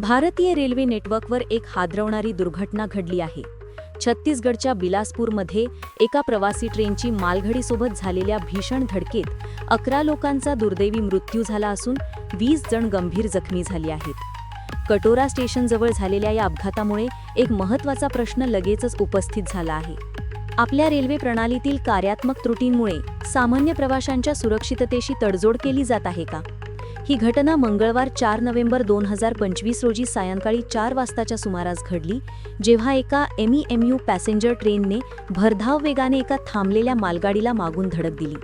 भारतीय रेल्वे नेटवर्कवर एक हादरवणारी दुर्घटना घडली आहे. छत्तीसगडच्या बिलासपूरमध्ये एका प्रवासी ट्रेनची मालघडीसोबत झालेल्या भीषण धडकेत अकरा लोकांचा दुर्दैवी मृत्यू झाला असून वीस जण गंभीर जखमी झाली आहेत. कटोरा स्टेशनजवळ झालेल्या या अपघातामुळे एक महत्त्वाचा प्रश्न लगेचच उपस्थित झाला आहे. आपल्या रेल्वे प्रणालीतील कार्यात्मक त्रुटींमुळे सामान्य प्रवाशांच्या सुरक्षिततेशी तडजोड केली जात आहे का? ही घटना मंगळवार चार नोव्हेंबर दोन हजार पंचवीस रोजी सायंकाळी चार वाजताच्या सुमारास घडली जेव्हा एका एमई एम यू पॅसेंजर ट्रेनने भरधाव वेगाने एका थांबलेल्या मालगाडीला मागून धडक दिली.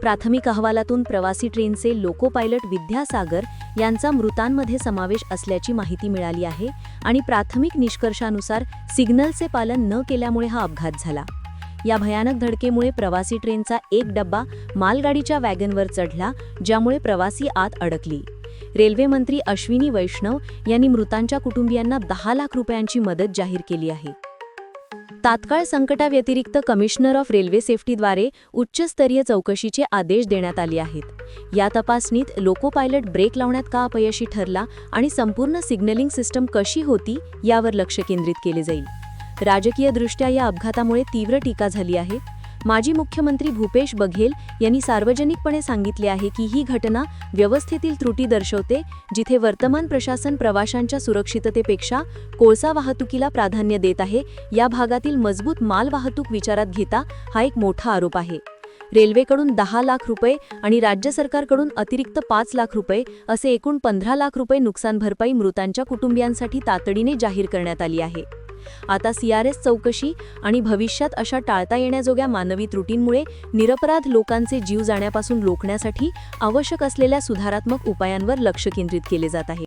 प्राथमिक अहवालातून प्रवासी ट्रेनचे लोको पायलट विद्यासागर यांचा मृतांमध्ये समावेश असल्याची माहिती मिळाली आहे आणि प्राथमिक निष्कर्षानुसार सिग्नलचे पालन न केल्यामुळे हा अपघात झाला. या भयानक धडकेमुळे प्रवासी ट्रेनचा एक डब्बा मालगाडीच्या वॅगनवर चढला ज्यामुळे प्रवासी आत अडकली. रेल्वे मंत्री अश्विनी वैष्णव यांनी मृतांच्या कुटुंबियांना दहा लाख रुपयांची मदत जाहीर केली आहे. तात्काळ संकटाव्यतिरिक्त कमिशनर ऑफ रेल्वे सेफ्टीद्वारे उच्चस्तरीय चौकशीचे आदेश देण्यात आले आहेत. या तपासणीत लोको पायलट ब्रेक लावण्यात का अपयशी ठरला आणि संपूर्ण सिग्नलिंग सिस्टम कशी होती यावर लक्ष केंद्रित केले जाईल. राजकीयदृष्ट्या या अपघातामुळे तीव्र टीका झाली आहे. माजी मुख्यमंत्री भूपेश बघेल यांनी सार्वजनिकपणे सांगितले आहे की ही घटना व्यवस्थेतील त्रुटी दर्शवते जिथे वर्तमान प्रशासन प्रवाशांच्या सुरक्षिततेपेक्षा कोळसा वाहतुकीला प्राधान्य देत आहे या भागातील मजबूत माल वाहतूक विचारात घेता हा एक मोठा आरोप आहे. रेल्वेकडून दहा लाख रुपये आणि राज्य सरकारकडून अतिरिक्त पाच लाख रुपये असे एकूण पंधरा लाख रुपये नुकसान भरपाई मृतांच्या कुटुंबियांसाठी तातडीने जाहीर करण्यात आली आहे. आता सीआरएस चौकशी आणि भविष्यात अशा टाळता येण्याजोग्या मानवी त्रुटींमुळे निरपराध लोकांचे जीव जाण्यापासून रोखण्यासाठी आवश्यक असलेल्या सुधारात्मक उपायांवर लक्ष केंद्रित केले जात आहे.